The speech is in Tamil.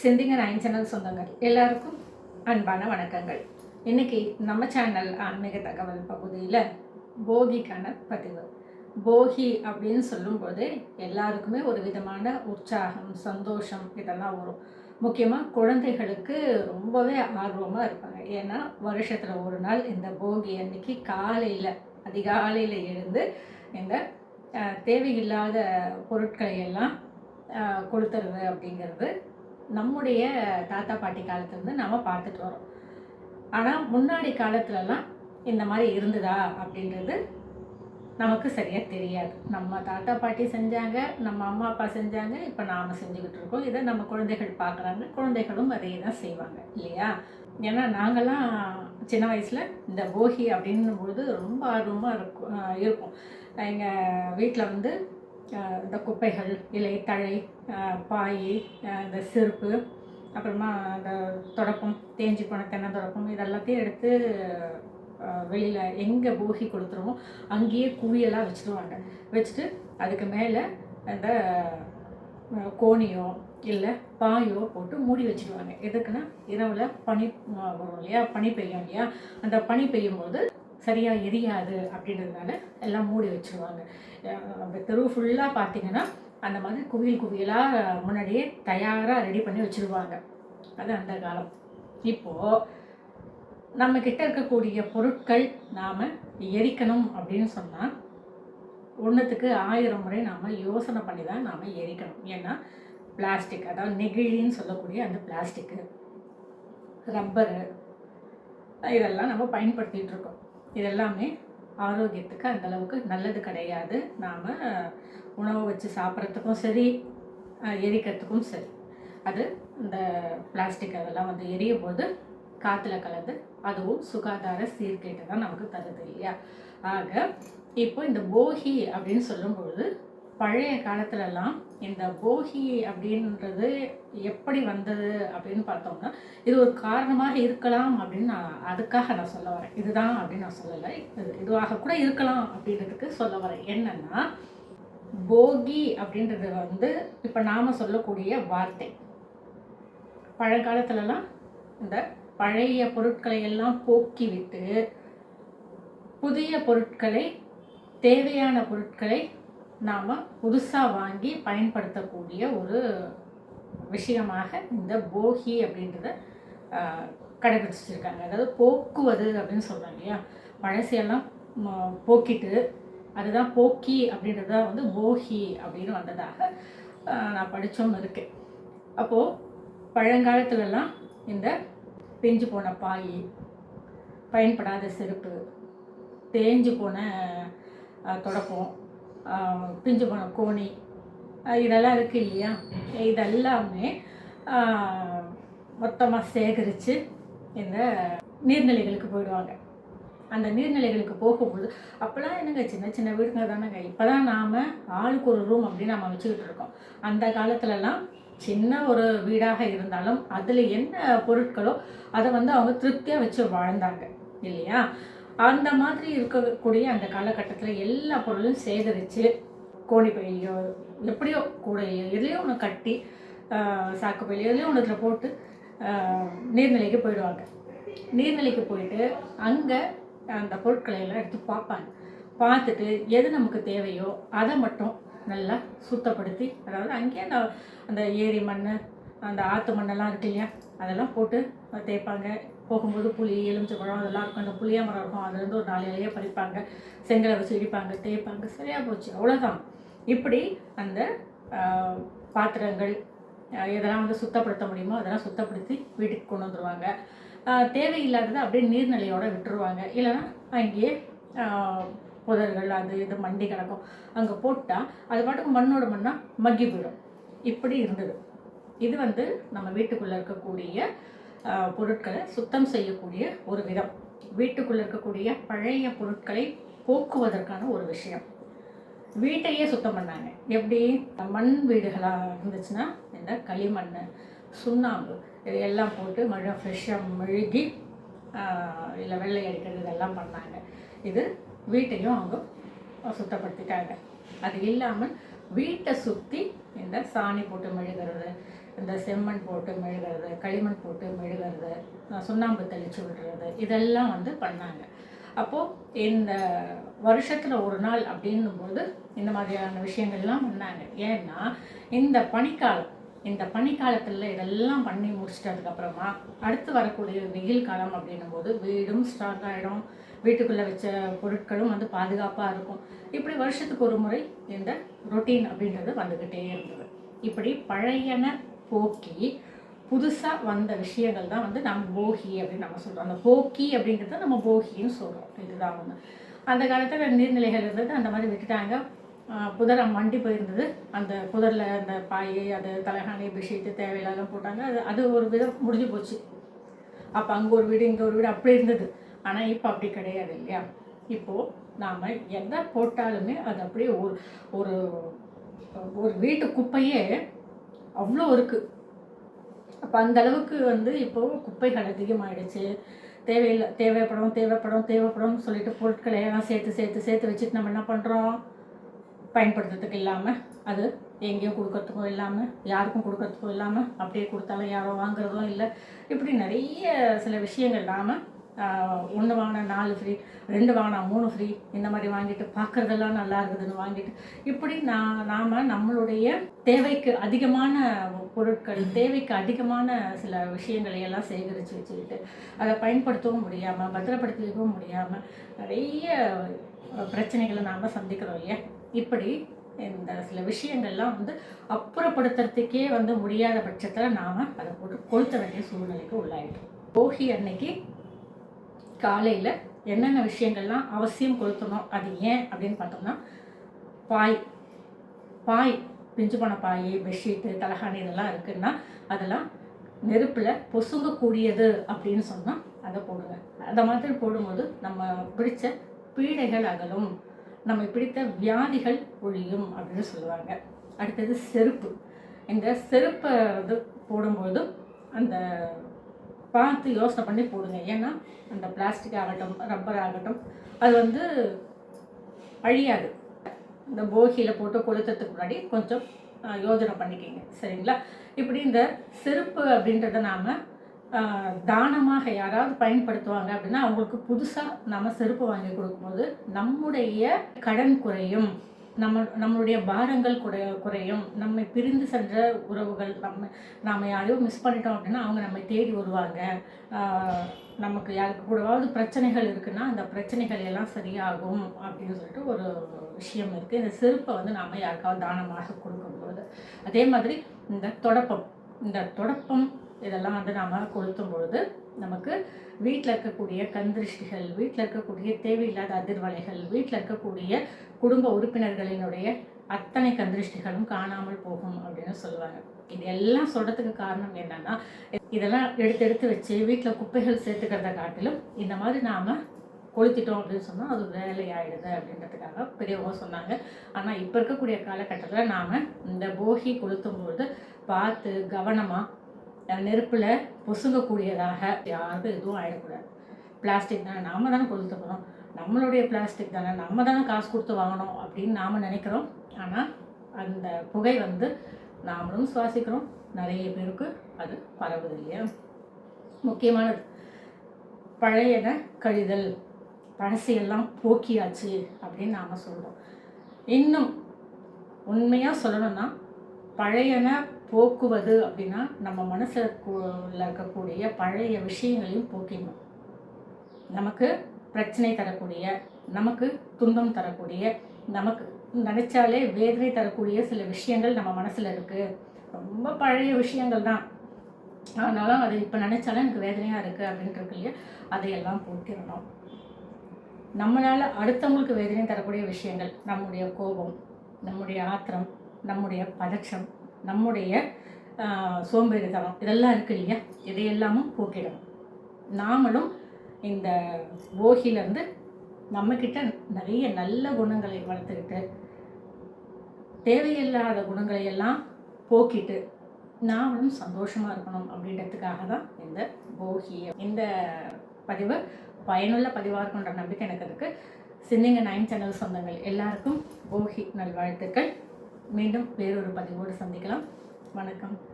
சிந்திங்க நைன் சேனல் சொந்தங்கள். எல்லாருக்கும் அன்பான வணக்கங்கள். இன்னைக்கு நம்ம சேனல் ஆன்மீக தகவல் பகுதியில் போகிக்கான பதிவு. போகி அப்படின்னு சொல்லும்போது எல்லாருக்குமே ஒரு விதமான உற்சாகம் சந்தோஷம் இதெல்லாம் வரும். முக்கியமாக குழந்தைகளுக்கு ரொம்பவே ஆர்வமாக இருப்பாங்க. ஏன்னா வருஷத்தில் ஒரு நாள் இந்த போகி அன்னைக்கு காலையில் அதிகாலையில் எழுந்து இந்த தேவையில்லாத பொருட்களை எல்லாம் அஹ், கொளுத்துறது அப்படிங்கிறது நம்முடைய தாத்தா பாட்டி காலத்துலேருந்து நாம் பார்த்துட்டு வரோம் ஆனால் முன்னாடி காலத்துலலாம் இந்த மாதிரி இருந்ததா அப்படின்றது நமக்கு சரியாக தெரியாது. நம்ம தாத்தா பாட்டி செஞ்சாங்க நம்ம அம்மா அப்பா செஞ்சாங்க இப்போ நாம் செஞ்சுக்கிட்டு இருக்கோம். இதை நம்ம குழந்தைகள் பார்க்குறாங்க. குழந்தைகளும் அதே தான் செய்வாங்க இல்லையா? ஏன்னா நாங்கள்லாம் சின்ன வயசில் இந்த போகி அப்படின்னும் பொழுது ரொம்ப ஆர்வமாக இருக்கும் இருக்கும். எங்கள் வீட்டில் வந்து இந்த குப்பைகள் இலை தழை பாய் இந்த செருப்பு அப்புறமா அந்த தொடப்பம் தேஞ்சி போன தென்னை தொடப்பம் இதெல்லாத்தையும் எடுத்து வெளியில் எங்கே போகி கொடுத்துருமோ அங்கேயே குவியெல்லாம் வச்சுருவாங்க. வச்சுட்டு அதுக்கு மேலே அந்த கோணியோ இல்லை பாயோ போட்டு மூடி வச்சுருவாங்க. எதுக்குன்னா இரவில் பனி வரும் இல்லையா? பனி பெய்யும் இல்லையா? அந்த பனி பெய்யும் போது சரியாக எரியாது அப்படின்றதுனால எல்லாம் மூடி வச்சுருவாங்க. அந்த தெரு ஃபுல்லாக பார்த்தீங்கன்னா அந்த மாதிரி குவியல் குவியலாக முன்னாடியே தயாராக ரெடி பண்ணி வச்சுருவாங்க. அது அந்த காலம். இப்போது நம்ம கிட்ட இருக்கக்கூடிய பொருட்கள் நாம் எரிக்கணும் அப்படின்னு சொன்னால் ஒன்றுத்துக்கு ஆயிரம் முறை நாம் யோசனை பண்ணி தான் நாம் எரிக்கணும். ஏன்னா பிளாஸ்டிக் அதாவது நெகிழின்னு சொல்லக்கூடிய அந்த பிளாஸ்டிக்கு ரப்பரு இதெல்லாம் நம்ம பயன்படுத்திகிட்டு இருக்கோம். இதெல்லாமே ஆரோக்கியத்துக்கு அந்தளவுக்கு நல்லது கிடையாது. நாம் உணவு வச்சு சாப்பிட்றதுக்கும் சரி எரிக்கிறதுக்கும் சரி. அது இந்த பிளாஸ்டிக் அதெல்லாம் வந்து எரியும் போது காற்றுல கலந்து அதுவும் சுகாதார சீர்கேட்டை தான் நமக்கு தருது இல்லையா? ஆக இப்போ இந்த போகி அப்படின்னு சொல்லும்பொழுது பழைய காலத்துலலாம் இந்த போகி அப்படின்றது எப்படி வந்தது அப்படின்னு பார்த்தோம்னா இது ஒரு காரணமாக இருக்கலாம் அப்படின்னு நான் அதுக்காக நான் சொல்ல வரேன். இதுதான் அப்படின்னு நான் சொல்லலை. இது இதுவாக கூட இருக்கலாம் அப்படின்றதுக்கு சொல்ல வரேன். என்னன்னா போகி அப்படின்றது வந்து இப்போ நாம் சொல்லக்கூடிய வார்த்தை. பழங்காலத்துலலாம் இந்த பழைய பொருட்களை எல்லாம் போக்கிவிட்டு புதிய பொருட்களை தேவையான பொருட்களை நாம் புதுசாக வாங்கி பயன்படுத்தக்கூடிய ஒரு விஷயமாக இந்த போகி அப்படின்றத கடைபிடிச்சிருக்காங்க. அதாவது போக்குவது அப்படின்னு சொல்கிறாங்க இல்லையா? பழசையெல்லாம் போக்கிட்டு அதுதான் போக்கி அப்படின்றது தான் வந்து போகி அப்படின்னு வந்ததாக நான் படித்தோம் இருக்கேன் அப்போது பழங்காலத்துலலாம் இந்த பிஞ்சு போன பாய் பயன்படாத செருப்பு தேஞ்சு போன அஹ், தொடப்பம் பிஞ்சு போன கோணி. இதெல்லாம் இருக்குது இல்லையா? இதெல்லாமே மொத்தமாக சேகரித்து இந்த நீர்நிலைகளுக்கு போயிடுவாங்க. அந்த நீர்நிலைகளுக்கு போகும்போது அப்போல்லாம் என்னங்க சின்ன சின்ன வீடுங்க தானேங்க. இப்போ தான் நாம் ஆளுக்கு ஒரு ரூம் அப்படின்னு நம்ம வச்சுக்கிட்டு இருக்கோம். அந்த காலத்துலலாம் சின்ன ஒரு வீடாக இருந்தாலும் அதில் என்ன பொருட்களோ அதை வந்து அவங்க திருப்தியாக வச்சு வாழ்ந்தாங்க. இல்லையா? அந்த மாதிரி இருக்கக்கூடிய அந்த காலகட்டத்தில் எல்லா பொருளும் சேகரித்து கோணி பையிலையோ எப்படியோ கூடையோ எதுலேயோ ஒன்று கட்டி சாக்கு பையிலையோ எதுலேயோ ஒன்றுத்துல போட்டு நீர்நிலைக்கு போயிடுவாங்க. நீர்நிலைக்கு போயிட்டு அங்கே அந்த பொருட்களை எல்லாம் எடுத்து பார்ப்பாங்க. பார்த்துட்டு எது நமக்கு தேவையோ அதை மட்டும் நல்லா சுத்தப்படுத்தி அதாவது அங்கேயே அந்த அந்த ஏரி மண் அந்த ஆற்று மண்ணெல்லாம் இருக்கு இல்லையா அதெல்லாம் போட்டு தேய்ப்பாங்க. போகும்போது புளி எலுமிச்சம்பழம் அதெல்லாம் இருக்கும். அந்த புளிய மரம் இருக்கும். அதுலேருந்து ஒரு நாலு இலையை பறிப்பாங்க. செங்கலை வச்சு இடிப்பாங்க தேய்ப்பாங்க. சரியாக போச்சு. அவ்வளோதான் இப்படி அந்த பாத்திரங்கள் இதெல்லாம் எதெல்லாம் வந்து சுத்தப்படுத்த முடியுமோ அதெல்லாம் சுத்தப்படுத்தி வீட்டுக்கு கொண்டு வந்துடுவாங்க தேவையில்லாததை அப்படியே நீர்நிலையோட விட்டுருவாங்க. இல்லைன்னா அங்கேயே புதர்கள் அது இது மண்டி கிடக்கும். அங்கே போட்டால் அது பாட்டுக்கு மண்ணோட மண்ணாக மக்கி போயிடும். இப்படி இருந்தது. இது வந்து நம்ம வீட்டுக்குள்ளே இருக்கக்கூடிய பொருட்களை சுத்தம் செய்யக்கூடிய ஒரு விதம். வீட்டுக்குள்ளே இருக்கக்கூடிய பழைய பொருட்களை போக்குவதற்கான ஒரு விஷயம். வீட்டையே சுத்தம் பண்ணாங்க. எப்படி? மண் வீடுகளாக இருந்துச்சுன்னா இந்த களிமண் சுண்ணாம்பு இது எல்லாம் போட்டு மழை ஃப்ரெஷ்ஷாக மெழுகி இல்லை வெள்ளை அடிக்கிறது இதெல்லாம் பண்ணாங்க. இது வீட்டையும் அவங்க சுத்தப்படுத்திட்டாங்க. அது இல்லாமல் வீட்டை சுற்றி இந்த சாணி போட்டு மெழுகிறது இந்த செம்மண் போட்டு மெழுகிறது களிமண் போட்டு மெழுகிறது சுண்ணாம்பு தெளித்து விடுறது இதெல்லாம் வந்து பண்ணாங்க. அப்போது இந்த வருஷத்தில் ஒரு நாள் அப்படின்னும்போது இந்த மாதிரியான விஷயங்கள்லாம் பண்ணாங்க. ஏன்னா இந்த பனிக்காலம் இந்த பனிக்காலத்தில் இதெல்லாம் பண்ணி முடிச்சிட்டதுக்கப்புறமா அடுத்து வரக்கூடிய வெயில் காலம் அப்படின்னும் போது வீடும் ஸ்ட்ராங் ஆகிடும் வீட்டுக்குள்ளே வச்ச பொருட்களும் வந்து பாதுகாப்பாக இருக்கும். இப்படி வருஷத்துக்கு ஒரு முறை இந்த ரொட்டீன் அப்படின்றது வந்துக்கிட்டே இருந்தது. இப்படி பழையன போக்கி புதுசாக வந்த விஷயங்கள் தான் வந்து நம்ம போகி அப்படின்னு நம்ம சொல்கிறோம் அந்த போக்கி அப்படிங்கிறத நம்ம போகின்னு சொல்கிறோம் இதுதான் ஒன்று அந்த காலத்தில் நீர்நிலைகள் இருந்தது. அந்த மாதிரி விட்டுட்டாங்க. புதர் மண்டி போயிருந்தது. அந்த புதரில் அந்த பாய் அது தலைகாணி பெட்ஷீட்டு தேவையில்லாம் போட்டாங்க. அது அது ஒரு விதம் முடிஞ்சு போச்சு. அப்போ அங்கே ஒரு வீடு இங்கே ஒரு வீடு அப்படி இருந்தது. ஆனால் இப்போ அப்படி கிடையாது இல்லையா? இப்போது நாம் எதை போட்டாலுமே அது அப்படியே ஒரு ஒரு ஒரு வீட்டு குப்பையே அவ்வளோ இருக்குது அப்போ அந்த அளவுக்கு வந்து இப்போது குப்பைகள் அதிகமாகிடுச்சு தேவையில்லை தேவைப்படும் தேவைப்படும் தேவைப்படும் சொல்லிட்டு பொருட்களை எல்லாம் சேர்த்து சேர்த்து சேர்த்து வச்சுட்டு நம்ம என்ன பண்ணுறோம் பயன்படுத்துறதுக்கு இல்லாமல் அது எங்கேயும் கொடுக்கறதுக்கோ இல்லாமல் யாருக்கும் கொடுக்கறதுக்கோ இல்லாமல் அப்படியே கொடுத்தாலும் யாரோ வாங்குறதும் இல்லை. இப்படி நிறைய சில விஷயங்கள் நாம் ஒன்று வாங்கினா நாலு ஃப்ரீ ரெண்டு வாங்கினா மூணு ஃப்ரீ இந்த மாதிரி வாங்கிட்டு பார்க்குறதெல்லாம் நல்லா இருக்குதுன்னு வாங்கிட்டு. இப்படி நான் நாம் நம்மளுடைய தேவைக்கு அதிகமான பொருட்கள் தேவைக்கு அதிகமான சில விஷயங்களை எல்லாம் சேகரித்து வச்சுக்கிட்டு அதை பயன்படுத்தவும் முடியாமல் பத்திரப்படுத்திக்கவும் முடியாமல் நிறைய பிரச்சனைகளை நாம் சந்திக்கிறோம் இல்லையா? இப்படி இந்த சில விஷயங்கள்லாம் வந்து அப்புறப்படுத்துறதுக்கே வந்து முடியாத பட்சத்தில் நாம் அதை போட்டு கொளுத்த வேண்டிய சூழ்நிலைக்கு உள்ளாயிட்டோம். போகி அன்னைக்கு காலையில் என்னென்ன விஷயங்கள்லாம் அவசியம் கொளுத்தணும் அது ஏன் அப்படின்னு பார்த்தோம்னா பாய் பாய் பிஞ்சு போன பாய் பெட்ஷீட்டு தலகாணி இதெல்லாம் இருக்குன்னா அதெல்லாம் நெருப்பில் பொசுங்கக்கூடியது அப்படின்னு சொன்னால் அதை போடுங்க அந்த மாதிரி போடும்போது நம்ம பிடிச்ச பீடைகள் அகலும் நம்ம பிடித்த வியாதிகள் ஒழியும் அப்படின்னு சொல்லுவாங்க. அடுத்தது செருப்பு. இந்த செருப்பை வந்து போடும்போதும் அந்த பார்த்து யோசனை பண்ணி போடுங்க. ஏன்னா அந்த பிளாஸ்டிக் ஆகட்டும் ரப்பர் ஆகட்டும் அது வந்து அழியாது. இந்த போகியில் போட்டு கொளுத்துறதுக்கு முன்னாடி கொஞ்சம் யோஜனை பண்ணிக்கிங்க. சரிங்களா? இப்படி இந்த செருப்பு அப்படின்றத நாம் தானமாக யாராவது பயன்படுத்துவாங்க அப்படின்னா அவங்களுக்கு புதுசாக நம்ம செருப்பு வாங்கி கொடுக்கும்போது நம்முடைய கடன் குறையும். நம்ம நம்மளுடைய பாரங்கள் குறை குறையும். நம்மை பிரிந்து சென்ற உறவுகள் நம்ம நாம் யாரையும் மிஸ் பண்ணிட்டோம் அப்படின்னா அவங்க நம்மை தேடி வருவாங்க. நமக்கு யாருக்கு கூடவாவது பிரச்சனைகள் இருக்குன்னா அந்த பிரச்சனைகள் எல்லாம் சரியாகும் அப்படின்னு சொல்லிட்டு ஒரு விஷயம் இருக்குது இந்த செருப்பை வந்து நாம் யாருக்காவது தானமாக கொடுக்கும்போது அதே மாதிரி இந்த தொடப்பம் இந்த தொடப்பம் இதெல்லாம் வந்து நாம் கொளுத்தும் பொழுது நமக்கு வீட்டில் இருக்கக்கூடிய கந்திருஷ்டிகள் வீட்டில் இருக்கக்கூடிய தேவையில்லாத அதிர்வலைகள் வீட்டில் இருக்கக்கூடிய குடும்ப உறுப்பினர்களினுடைய அத்தனை கந்திருஷ்டிகளும் காணாமல் போகும் அப்படின்னு சொல்லுவாங்க. இது எல்லாம் சொல்கிறதுக்கு காரணம் என்னன்னா இதெல்லாம் எடுத்து எடுத்து வச்சு வீட்டில் குப்பைகள் சேர்த்துக்கிறத காட்டிலும் இந்த மாதிரி நாம் கொளுத்திட்டோம் அப்படின்னு சொன்னால் அது வேலையாயிடுது அப்படின்றதுக்காக பெரியவங்க சொன்னாங்க. ஆனால் இப்போ இருக்கக்கூடிய காலகட்டத்தில் நாம் இந்த போகி கொளுத்தும்போது பார்த்து கவனமாக நெருப்பில் பொசுங்கக்கூடியதாக யாருக்கும் எதுவும் ஆகிடக்கூடாது பிளாஸ்டிக் தானே நாம தானே கொளுத்த போகிறோம் நம்மளுடைய பிளாஸ்டிக் தானே நம்ம தானே காசு கொடுத்து வாங்கணும் அப்படின்னு நாம் நினைக்கிறோம். ஆனால் அந்த புகை வந்து நாமளும் சுவாசிக்கிறோம். நிறைய பேருக்கு அது பரவுது இல்லையா? முக்கியமானது. பழையன கழிதல் பழசையெல்லாம் போக்கியாச்சு அப்படின்னு நாம் சொல்கிறோம் இன்னும் உண்மையாக சொல்லணும்னா பழையன போக்குவது அப்படின்னா நம்ம மனசில் இருக்கக்கூடிய பழைய விஷயங்களையும் போக்கிடணும் நமக்கு பிரச்சனை தரக்கூடிய நமக்கு துன்பம் தரக்கூடிய நமக்கு நினச்சாலே வேதனை தரக்கூடிய சில விஷயங்கள் நம்ம மனசில் இருக்குது ரொம்ப பழைய விஷயங்கள் தான். ஆனாலும் அது இப்போ நினச்சாலும் எனக்கு வேதனையாக இருக்குது அப்படின்ட்டு இருக்கு இல்லையா? அதையெல்லாம் போக்கிடணும். நம்மளால் அடுத்தவங்களுக்கு வேதனை தரக்கூடிய விஷயங்கள் நம்முடைய கோபம் நம்முடைய ஆத்திரம் நம்முடைய பதற்றம் நம்முடைய சோம்பேறித்தனம். இதெல்லாம் இருக்கு இல்லையா? இதையெல்லாமும் போக்கிடணும். நாமளும் இந்த போகிலேருந்து நம்மக்கிட்ட நிறைய நல்ல குணங்களை வளர்த்துக்கிட்டு தேவையில்லாத குணங்களை எல்லாம் போக்கிட்டு நாமளும் சந்தோஷமாக இருக்கணும் அப்படின்றதுக்காக தான் இந்த போகி இந்த பதிவு பயனுள்ள பதிவாக இருக்குன்ற நம்பிக்கை எனக்கு இருக்குது சிந்திங்க நைன் சேனல் சொந்தங்கள் எல்லாருக்கும் போகி நல்வாழ்த்துக்கள். மீண்டும் வேறொரு பதிவோடு சந்திக்கலாம். வணக்கம்.